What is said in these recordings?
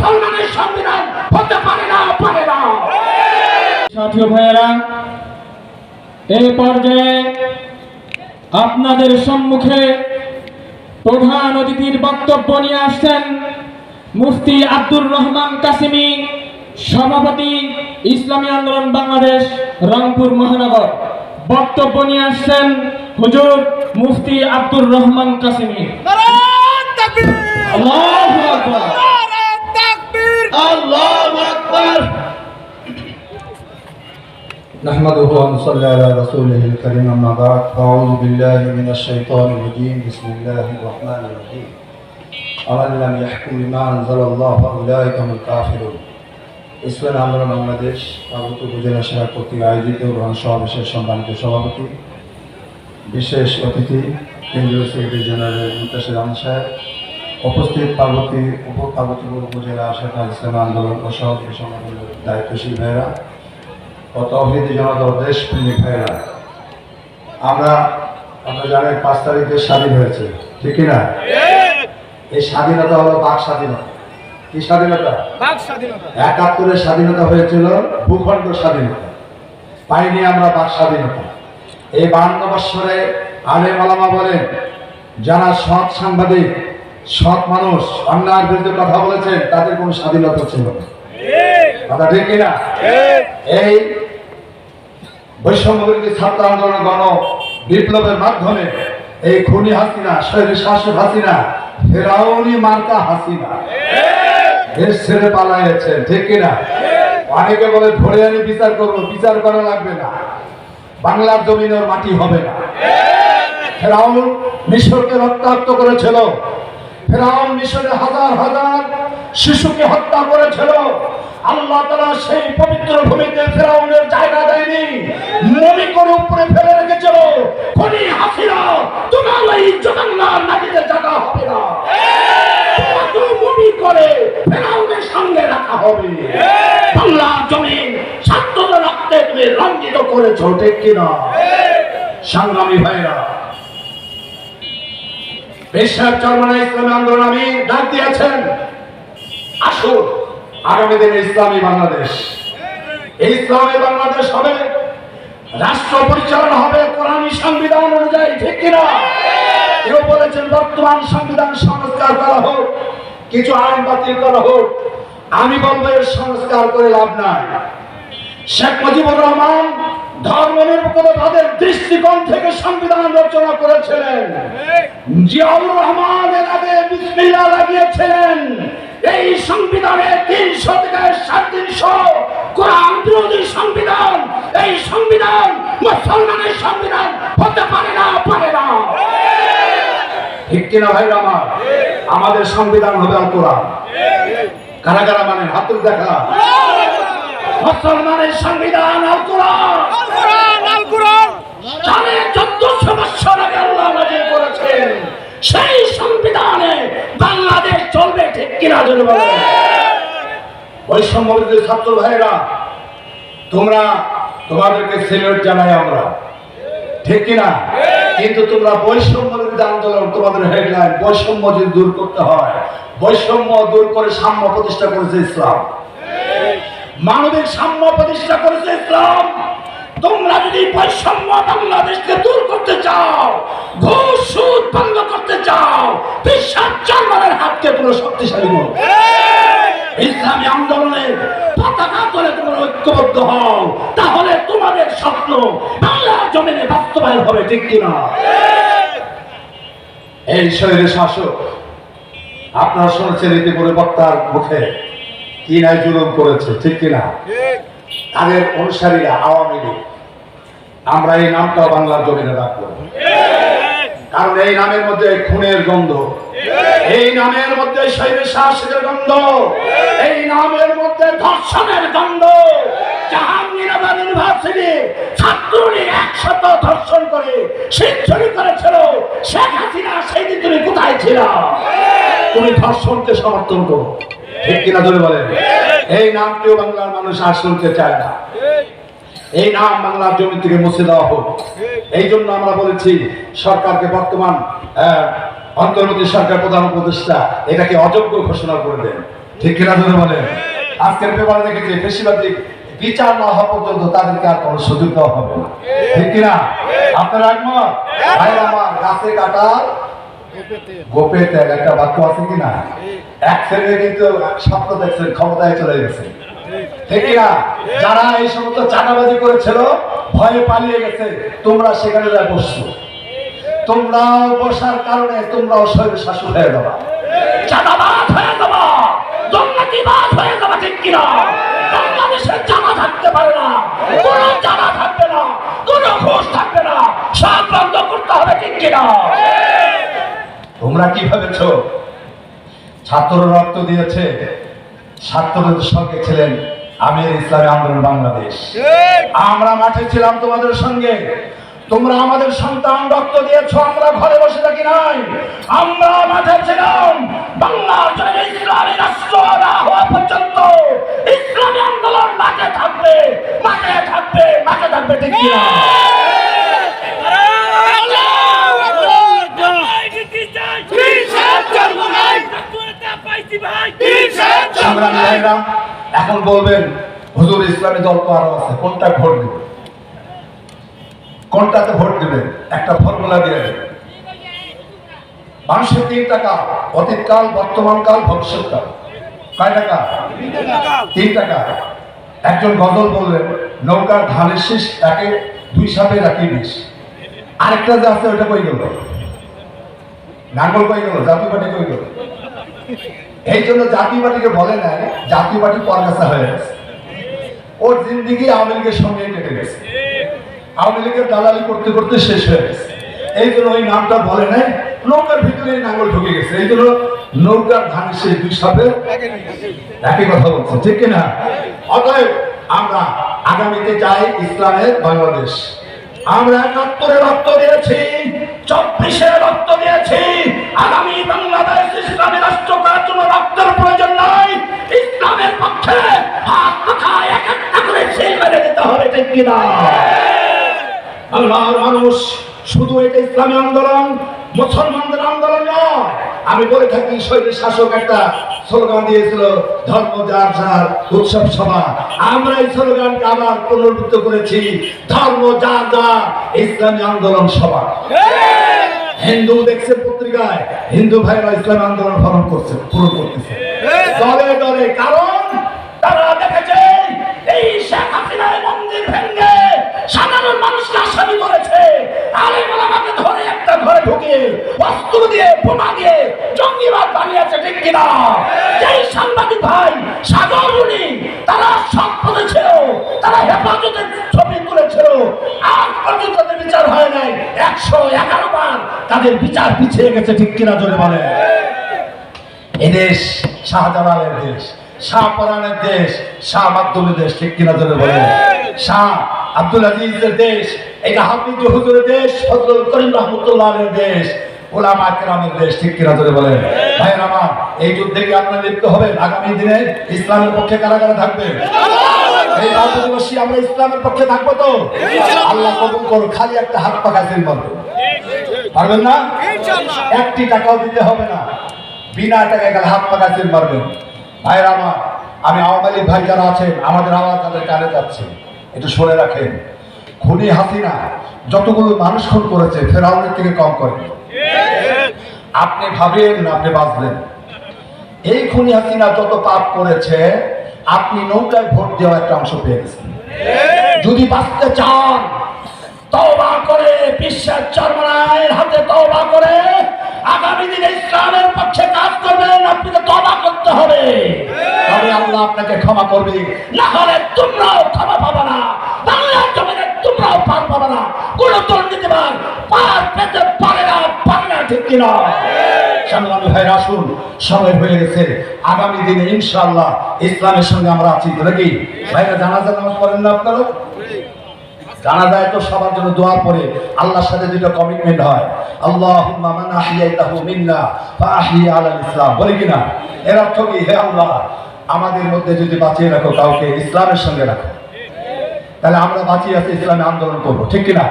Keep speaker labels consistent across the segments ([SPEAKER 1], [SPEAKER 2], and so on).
[SPEAKER 1] মুসলমানের সংবিধান হতে পারে না পারে না।
[SPEAKER 2] সাথী ভাইয়েরা এই পর্যায়ে আপনাদের সম্মুখে প্রধান অতিথির বক্তব্য নিয়ে আসছেন মুফতি আব্দুর রহমান কাসিমি সভাপতি ইসলামী আন্দোলন বাংলাদেশ রংপুর মহানগর। বক্তব্য নিয়ে আসছেন হুজুর মুফতি আব্দুর রহমান কাসিমি। আল্লাহু আকবার।
[SPEAKER 1] আল্লাহু আকবার
[SPEAKER 3] نحمده ونصلي على رسوله الكريم أما بعد أعوذ بالله من الشيطان الرجيم بسم الله الرحمن الرحيم ومن لم يحكم بما أنزل الله فأولئك هم الكافرون ইসলাম আন্দোলন বাংলাদেশ পার্বত্য উপজেলা শাখা কর্তৃক আয়োজিত গ্রহণ সমাবেশের সম্মানিত সভাপতি বিশেষ অতিথি কেন্দ্রীয় সেক্রেটারি জেনারেল মুন্তাসির আহমদ সাহেব উপস্থিত পার্বতী উপ পার্বতীপুর উপজেলা শাখা ইসলাম আন্দোলন ও সভাপতি সংগঠনের দায়িত্বশীল ভাইয়েরা ও তৌহিদি জনতা ও দেশপ্রেমিক ভাইয়েরা। আমরা আমরা জানেন পাঁচ তারিখে স্বাধীন হয়েছে ঠিক না এই স্বাধীনতা হলো বাক স্বাধীনতা। কি স্বাধীনতা। একাত্তরের স্বাধীনতা হয়েছিল ভূখণ্ড স্বাধীনতা। পাইনি আমরা বাক স্বাধীনতা। এই বান্ন বৎসরে আলেম আলামা বলেন যারা সৎ সাংবাদিক সৎ মানুষ, অন্যায়ের বিরুদ্ধে কথা বলেছেন, তাদের কোনো স্বাধীনতা ছিল না। এই বৈষম্যবিরোধী ছাত্র আন্দোলন গণ বিপ্লবের মাধ্যমে এই খুনি হাসিনা শৈলী শাসক হাসিনা, ফেরাউনি মার্কা হাসিনা দেশ ছেড়ে পালাইছে ঠিক কিনা? অনেকে বলে ধরে আনি বিচার করব, বিচার করা লাগবে না। বাংলার জমিনের মাটি হবে না। ফেরাউন মিশরকে রক্তাক্ত করেছিল। ফেরাউন মিশরে হাজার হাজার শিশুকে হত্যা করেছিল। আল্লাহ তালা সেই পবিত্র ভূমিতে ফেরাউনের জায়গা দেয়নি। মমি করে উপরে ফেলে রেখেছিল। খনি হাসিনা, তোমার ওই জগন্নাথ নারীদের জায়গা হবে না। মমি সংগ্রামী ভাইরা বিশ্বের চরমানা ইসলামী আন্দোলন আমি ডাক দিয়েছেন। আসুন আগামী দিনে ইসলামী বাংলাদেশ। ইসলামী বাংলাদেশ হবে, রাষ্ট্র পরিচালনা হবে কোরআনী সংবিধান অনুযায়ী, ঠিক কিনা? কেউ বলেছেন বর্তমান সংবিধান সংস্কার করা হোক, কিছু আইন বাতিল করা হোক, আমি বলব সংস্কার করে লাভ নাই। শেখ মুজিবুর রহমান ধর্ম নিরপেক্ষতাবাদের দৃষ্টিকোণ থেকে সংবিধান রচনা করেছিলেন। জিয়াউর রহমান এর আগে বিসমিল্লাহ লাগিয়েছিলেন। এই সংবিধানে তিনশো থেকে সাড়ে তিনশো কোরআন বিরোধী সংবিধান, এই সংবিধান মুসলমানের সংবিধান হতে পারে না পারে না। ঠিক কিনা ভাই আমার? আমাদের সংবিধান হবে আল কোরআন কারা কারা মানে হাতুর দেখা। মুসলমানের সংবিধান আল কোরআন সেই সংবিধানে বাংলাদেশ চলবে ঠিক কিনা জন্য বৈষম্যবিরোধী ছাত্র ভাইরা তোমরা তোমাদেরকে সিলেট জানাই আমরা। ঠিক কিনা? কিন্তু তোমরা বৈষম্য বিরোধী আন্দোলন তোমাদের হেডলাইন বৈষম্য যদি দূর করতে হয়, বৈষম্য দূর করে সাম্য প্রতিষ্ঠা করেছে ইসলাম। মানবিক সাম্য প্রতিষ্ঠা করেছে ইসলাম। তোমরা যদি বৈষম্য বাংলাদেশকে দূর করতে চাও ঘুষ সুদ বন্ধ করতে চাও বিশ্বাস জার্মানের হাতকে পুরো শক্তিশালী করো। ইসলামী আন্দোলনের পতাকা করে তোমরা ঐক্যবদ্ধ হও তাহলে তোমাদের স্বপ্ন বাংলার জমিনে বাস্তবায়ন হবে ঠিক কিনা? এই শরীরে শাসক আপনারা শুনেছেন ইতিপূর্বে বক্তার মুখে কি নাই জুলুম করেছে ঠিক কিনা? তাদের অনুসারীরা আওয়ামী লীগ। আমরা এই নামটা বাংলার জমিনে রাখব। কারণ এই নামের মধ্যে খুনের গন্ধ। এই নামের মধ্যে শৈবের শাসকের গন্ধ। এই নামের মধ্যে ধর্ষণের গন্ধ। তুমি তুমি ধর্ষণকে সমর্থন করো। ঠিক কিনা ধরে বলেন? এই নামটিও বাংলার মানুষ আর শুনতে চায় না। এই নাম বাংলার জমি থেকে মুছে দেওয়া হোক। এই জন্য আমরা বলেছি, সরকারকে বর্তমান অন্তর্বর্তী সরকার প্রধান উপদেষ্টা এটাকে অযোগ্য ঘোষণা করে দেন। ঠিক কিনা ধরে বলে আজকের পেপারে দেখেছি বেশিরভাগই বিচার না হওয়া পর্যন্ত তাদেরকে আর কোনো সুযোগ দেওয়া হবে না। ঠিক কিনা? আপনার একমত আমার, গাছে কাটা গোপে একটা বাক্য আছে এক শ্রেণির কিন্তু স্বপ্ন দেখছেন ক্ষমতায় চলে গেছে। ঠিক। যারা এই সমস্ত চাঁদাবাজি করেছিল ভয়ে পালিয়ে গেছে তোমরা সেখানে যা বসছো। তোমরাও বসার কারণে তোমরাও শরীর শাসন হয়ে যাবা
[SPEAKER 1] চাঁদাবাজ হয়ে
[SPEAKER 3] তোমরা কি ভেবেছ ছাত্র রক্ত দিয়েছে ছাত্রদের সঙ্গে ছিলেন আমির ইসলামী আন্দোলন বাংলাদেশ। আমরা মাঠে ছিলাম তোমাদের সঙ্গে। তোমরা আমাদের সন্তান রক্ত দিয়েছ আমরা ঘরে বসে থাকি নাই। আমরা মাঠে ছিলাম
[SPEAKER 1] বাংলার ইসলামী রাষ্ট্র না হওয়া পর্যন্ত ইসলামী আন্দোলন মাঠে থাকবে মাঠে থাকবে মাঠে থাকবে ঠিক।
[SPEAKER 3] সংগ্রামী ভাইরা এখন বলবেন হুজুর ইসলামী দল তো আরও আছে কোনটা ভোট দেবে? কোনটাতে ভোট দেবেন একটা ফর্মুলা দিয়ে মানুষের তিন টাকা অতীতকাল বর্তমানকাল ভবিষ্যৎকাল কয় টাকা? তিন টাকা। একজন গজল বললেন নৌকার ধানের শীষ একে দুই সাপে রাখি বিষ। আরেকটা যে আছে ওইটা কই গেল? নাঙ্গল কই গেল? জাতীয় পার্টি কই গেল? এই জন্য জাতীয় পার্টিকে বলে নাই, জাতীয় পার্টি পরগাছা হয়ে গেছে। ওর জিন্দিগি আওয়ামী লীগের সঙ্গে কেটে গেছে। আওয়ামী লীগের দালালি করতে করতে শেষ হয়ে গেছে। এই জন্য ওই নামটা বলে নাই, নৌকার ভিতরে নাঙ্গল ঢুকে গেছে। এই জন্য নৌকার ধানের সেই দুই সাপে একই কথা বলছে, ঠিক কিনা? অতএব আমরা আগামীতে চাই ইসলামের বাংলাদেশ। আমরা একাত্তরে রক্ত দিয়েছি।
[SPEAKER 1] চব্বিশে রক্ত দিয়েছি। আগামী বাংলাদেশ ইসলামী রাষ্ট্র করার জন্য রক্তের প্রয়োজন নাই। ইসলামের পক্ষে হাত এক একটা করে সেই দিতে হবে, ঠিক কিনা?
[SPEAKER 3] বাংলার মানুষ শুধু এটা ইসলামী আন্দোলন, মুসলমানদের আন্দোলন নয়। আমি বলে থাকি, শৈলী শাসক একটা স্লোগান দিয়েছিল, ধর্ম যার যার, উৎসব সভা আমরা এই স্লোগানকে আবার পুনরুদ্ধ করেছি, ধর্ম যার যার, ইসলামী আন্দোলন সভা হিন্দু দেখছে পত্রিকায়, হিন্দু ভাইরা ইসলামী আন্দোলন পালন করছে, পূরণ করতেছে। দলে দলে, কারণ
[SPEAKER 1] তারা দেখেছে, এই শেখ হাসিনার মন্দির ভেঙে সাধারণ মানুষকে আসামি করেছে আলে আমাকে ধরে একটা ঘরে ঢুকিয়ে অস্ত্র তাদের বিচার পিছিয়ে গেছে, ঠিক কিনা জোরে বলে
[SPEAKER 3] এদেশ শাহজালালের দেশ শাহপরানের দেশ, শাহ মাধ্যমের দেশ, ঠিক কিনা ধরে বলে শাহ আব্দুল আজিজের দেশ এটা হাফিজ হুজুরের দেশ, ফজলুল করিম রহমতুল্লাহের দেশ দিনে একটা দিন পারবেন টাকাও দিতে হবে না। বিনা টাকায় গেলে হাত পাকা চিন মারবেন ভাইয়ের আমার, আমি আওয়ামী লীগ ভাই যারা আছেন, আমাদের আওয়াজ তাদের কানে যাচ্ছে। একটু শুনে রাখেন। খুনি হাসিনা যতগুলো মানুষ খুন করেছে, ফেরাউনের থেকে কম করেনি। আপনি ভাবেন না, আপনি বাঁচবেন এই খুনি হাসিনা যত পাপ করেছে, আপনি নৌকায় ভোট দেওয়া একটা অংশ পেয়ে গেছেন।
[SPEAKER 1] যদি বাঁচতে চান, তওবা করে হাতে করে আগামী দিনে ইসলামের পক্ষে কাজ করবেন, আপনাকে তওবা করতে হবে।
[SPEAKER 3] তবে আল্লাহ আপনাকে ক্ষমা করবে।
[SPEAKER 1] না হলে তোমরাও ক্ষমা পাবে না। বাংলার তোমরাও পার পাবে না। কোন পার পেতে পারে না পারে না, ঠিক কিনা?
[SPEAKER 3] আসুন, সময় হয়ে গেছে। আগামী দিনে ইনশাআল্লাহ ইসলামের সঙ্গে আমরা আছি নাকি ভাইরা, জানাজা নামাজ পড়েন না আপনারা? জানা যায় তো সবার জন্য দোয়া পড়ে, আল্লাহর সাথে দুটো কমিটমেন্ট হয়। আল্লাহুম্মা মান আহইয়াইতাহু মিন্না আলাল ইসলাম। বলে কিনা? এর অর্থ কি? হে আল্লাহ, আমাদের মধ্যে যদি বাঁচিয়ে রাখো, কাউকে ইসলামের সঙ্গে রাখো। তাহলে আমরা বাঁচিয়ে আছে, ইসলামে আন্দোলন করব, ঠিক কিনা?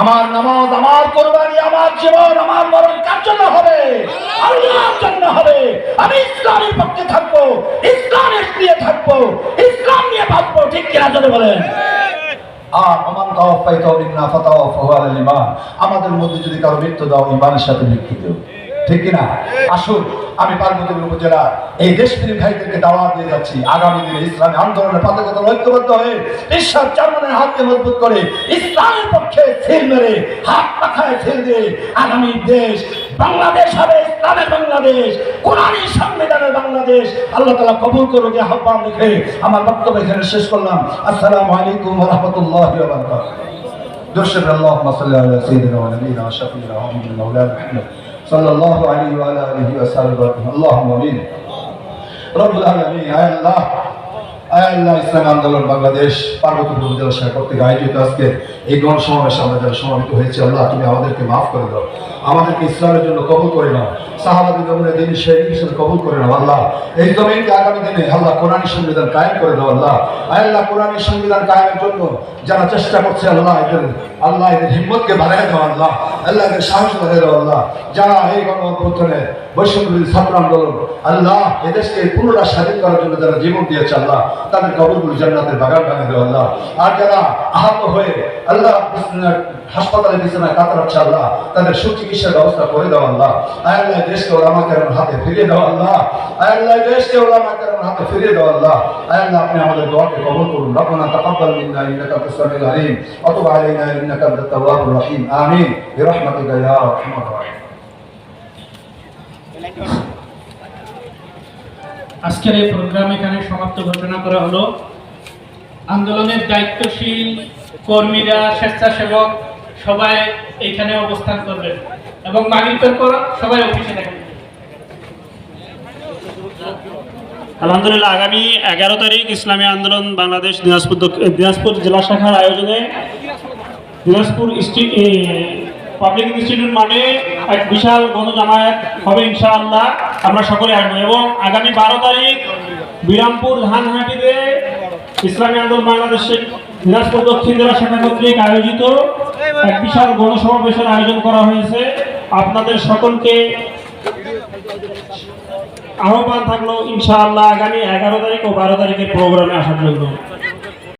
[SPEAKER 3] আমার নামাজ আমার কোরবানি, আমার জীবন, আমার মরণ কার জন্য হবে? আল্লাহর জন্য হবে। আমি ইসলামের পক্ষে থাকব ইসলামের নিয়ে থাকব, ইসলাম নিয়ে ভাববো, ঠিক কিনা যদি বলেন? আর আমাদের মধ্যে যদি কারও মৃত্যু দাও, ঈমানের সাথে দেও। ঠিক কিনা? আসুন, আমি পার্বতীপুর উপজেলার এই দেশপ্রেমী ভাইদেরকে দাওয়াত দিয়ে যাচ্ছি। আগামী দিনে ইসলামী আন্দোলনের পাতাকতা ঐক্যবদ্ধ হয়ে ঈশ্বর চরমনের হাতকে মজবুত করে ইসলামের পক্ষে ছেল মেরে, হাত পাখায় ছেল দিয়ে আগামী দেশ বাংলাদেশ হবে, ইসলামের বাংলাদেশ কোরআনী সংবিধানের বাংলাদেশ। আল্লাহ তালা কবুল করুক আহ্বান রেখে আমার বক্তব্য এখানে শেষ করলাম। আসসালামু আলাইকুম রহমতুল্লাহ দর্শক আল্লাহ মাসাল্লাহ সঈদিন আলমিন আশাফুল্লাহ আহমদুল্লাহ صلى الله عليه وعلى آله وصحبه اللهم آمين. رب العالمين. يا الله. আল্লাহ ইসলাম আন্দোলন বাংলাদেশ পার্বতীপুর উপজেলা কর্তৃক আয়োজিত আজকে এই গণ সমাবেশে আমরা যারা সমাবেত হয়েছে, আল্লাহ তুমি আমাদেরকে মাফ করে দাও। আমাদেরকে ইসলামের জন্য কবুল করে নাও। সাহাবাদি দিন সেই হিসেবে কবুল করে নাও, আল্লাহ। এই জমিনকে আগামী দিনে, আল্লাহ কোরআনী সংবিধান কায়েম করে দাও, আল্লাহ। আল্লাহ কোরআনী সংবিধান কায়েমের জন্য যারা চেষ্টা করছে, আল্লাহ, এদের আল্লাহ, এদের হিম্মতকে বাড়াই দাও, আল্লাহ। আল্লাহ, এদের সাহস বাড়াই দাও, আল্লাহ। যারা এই গণ অভ্যুত্থানে বৈষম্য ছাত্র আন্দোলন, আল্লাহ, এদেশকে পুনরায় স্বাধীন করার জন্য যারা জীবন দিয়েছে, আল্লাহ তাদের কবরগুলো জান্নাতের বাগান বানিয়ে দেওয়া আল্লাহ। আর যারা আহত হয়ে আল্লাহ হাসপাতালে বিছানায় কাতরাচ্ছে আল্লাহ, তাদের সুচিকিৎসার ব্যবস্থা করে দেওয়া আল্লাহ। আয় আল্লাহ এই দেশকে ওলামা কেরামের হাতে ফিরিয়ে দেওয়া আল্লাহ। আয় আল্লাহ, দেশকে ওলামা কেরামের হাতে ফিরিয়ে দেওয়া আল্লাহ। আয় আল্লাহ, আপনি আমাদের দোয়াকে কবুল করুন। রব্বানা তাকাব্বাল মিন্না ইন্নাকা আনতাস সামিউল আলিম। ওয়া তুব আলাইনা ইন্নাকা আনতাত তাওয়াবুর রহিম। আমিন। বিরহমাতিকা ইয়া আরহামার রাহিম।
[SPEAKER 4] আজকের এই প্রোগ্রাম এখানে সমাপ্ত ঘোষণা করা হলো। আন্দোলনের দায়িত্বশীল কর্মীরা, স্বেচ্ছাসেবক সবাই এখানে অবস্থান করবেন এবং মাগরিবের পর সবাই অফিসে থাকবেন
[SPEAKER 5] আলহামদুলিল্লাহ, আগামী এগারো তারিখ ইসলামী আন্দোলন বাংলাদেশ দিনাজপুর দিনাজপুর জেলা শাখার আয়োজনে দিনাজপুর পাবলিক ইনস্টিটিউট মাঠে এক বিশাল গণজামায়াত হবে ইনশাআল্লাহ। আমরা সকলে আসব। এবং আগামী বারো তারিখ বিরামপুর ধানহাটিতে ইসলামী আন্দোলন বাংলাদেশের দিনাজপুর দক্ষিণ জেলা শাখা কর্তৃক আয়োজিত এক বিশাল গণসমাবেশের আয়োজন করা হয়েছে। আপনাদের সকলকে আহ্বান থাকল, ইনশাআল্লাহ আগামী এগারো তারিখ ও বারো তারিখের প্রোগ্রামে আসার জন্য।